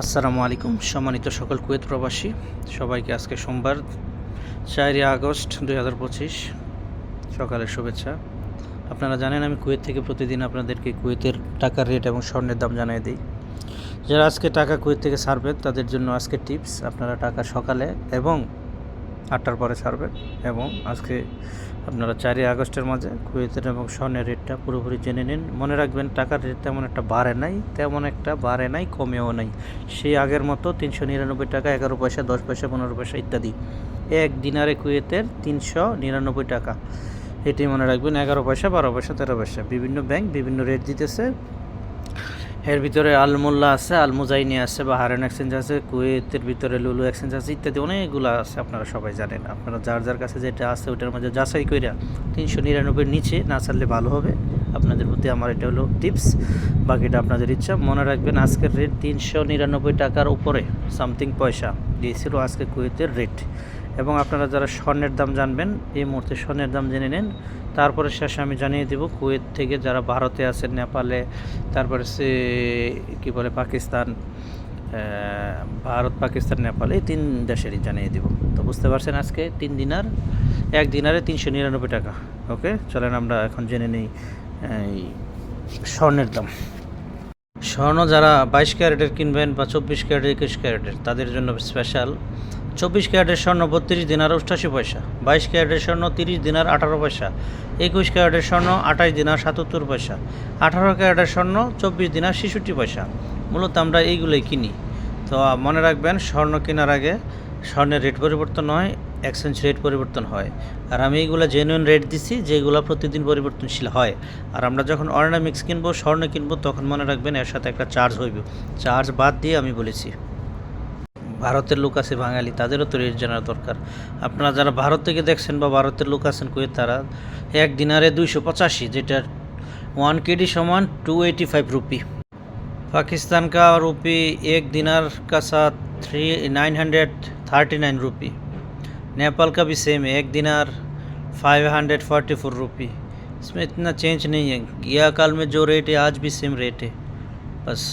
আসসালামু আলাইকুম, সম্মানিত সকল কুয়েত প্রবাসী। সবাইকে আজকে সোমবার, চারই আগস্ট দুই হাজার পঁচিশ, সকালের শুভেচ্ছা। আপনারা জানেন, আমি কুয়েত থেকে প্রতিদিন আপনাদেরকে কুয়েতের টাকার রেট এবং স্বর্ণের দাম জানিয়ে দিই। যারা আজকে টাকা কুয়েত থেকে ছাড়বেন, তাদের জন্য আজকে টিপস, আপনারা টাকা সকালে এবং আটটার পরে ছাড়বেন এবং আজকে আপনারা চারই আগস্টের মাঝে কুয়েতের এবং স্বর্ণের রেটটা পুরোপুরি জেনে নিন। মনে রাখবেন, টাকার রেট তেমন একটা বাড়ে নাই, তেমন একটা বাড়ে নাই, কমেও নাই। সেই আগের মতো তিনশো নিরানব্বই টাকা, এগারো পয়সা, দশ পয়সা, পনেরো পয়সা ইত্যাদি। এক দিনারে কুয়েতের তিনশো নিরানব্বই টাকা। এটি মনে রাখবেন, এগারো পয়সা, বারো পয়সা, তেরো পয়সা। বিভিন্ন ব্যাংক বিভিন্ন রেট দিতেছে। এর ভিতরে আলমোল্লা আছে, আলমুজাইনি আছে বা হারেন এক্সচেঞ্জ আছে, কুয়েতের ভিতরে লুলু এক্সচেঞ্জ আছে, ইত্যাদি অনেকগুলো আছে আপনারা সবাই জানেন। আপনারা যার যার কাছে যেটা আছে ওটার মধ্যে যাচাই কইরা তিনশো নিরানব্বইয়ের নিচে না ছাড়লে ভালো হবে। আপনাদের প্রতি আমার এটা হলো টিপস, বাকিটা আপনাদের ইচ্ছা। মনে রাখবেন আজকের রেট তিনশো নিরানব্বই টাকার উপরে সামথিং পয়সা। দিয়েছিল আজকে কুয়েতের রেট এবং আপনারা যারা স্বর্ণের দাম জানবেন, এই মুহূর্তে স্বর্ণের দাম জেনে নিন। তারপরে শেষে আমি জানিয়ে দেব, কুয়েত থেকে যারা ভারতে আছেন, নেপালে, তারপরে সে, কী বলে, পাকিস্তান ভারত, পাকিস্তান, নেপাল, এই তিন দেশেরই জানিয়ে দিব। তো বুঝতে পারছেন আজকে তিন দিনার, এক দিনারে তিনশো নিরানব্বই টাকা। ওকে, চলেন আমরা এখন জেনে নিই স্বর্ণের দাম। স্বর্ণ যারা বাইশ ক্যারেটের কিনবেন বা চব্বিশ ক্যারেট, একুশ ক্যারেটের, তাদের জন্য স্পেশাল চব্বিশ ক্যারেটের স্বর্ণ বত্রিশ দিনার অষ্টাশি পয়সা, বাইশ ক্যারেটের স্বর্ণ তিরিশ দিনার আঠারো পয়সা, একুশ ক্যারেটের স্বর্ণ আঠাশ দিনার সাতাত্তর পয়সা, আঠারো ক্যারেটের স্বর্ণ চব্বিশ দিনার ছেষট্টি পয়সা। মূলত আমরা এইগুলোই কিনি। তো মনে রাখবেন, স্বর্ণ কেনার আগে স্বর্ণের রেট পরিবর্তন হয় এক্সচেঞ্জ রেট পরিবর্তন হয়। আর আমি এইগুলো জেনুইন রেট দিছি, যেগুলো প্রতিদিন পরিবর্তনশীল হয়। আর আমরা যখন অর্নামিক্স কিনবো, স্বর্ণ কিনবো, তখন মনে রাখবেন এর সাথে একটা চার্জ হইব। চার্জ বাদ দিয়ে আমি বলেছি। ভারতের লোক আছে বাঙালি তাদেরও তো রেট জানার দরকার আপনারা যারা ভারত থেকে দেখছেন বা ভারতের লোক আছেন কুয়েত তারা এক দিনারে দুইশো পঁচাশি যেটা ওয়ান কেডি সমান two eighty five rupee Pakistan का रुपी एक दिनार का साथ three nine hundred thirty nine rupee Nepal का भी सेम है एक दिनार five hundred forty four rupee इसमें इतना चेंज नहीं है गया काल में जो रेट है आज भी सेम रेट है बस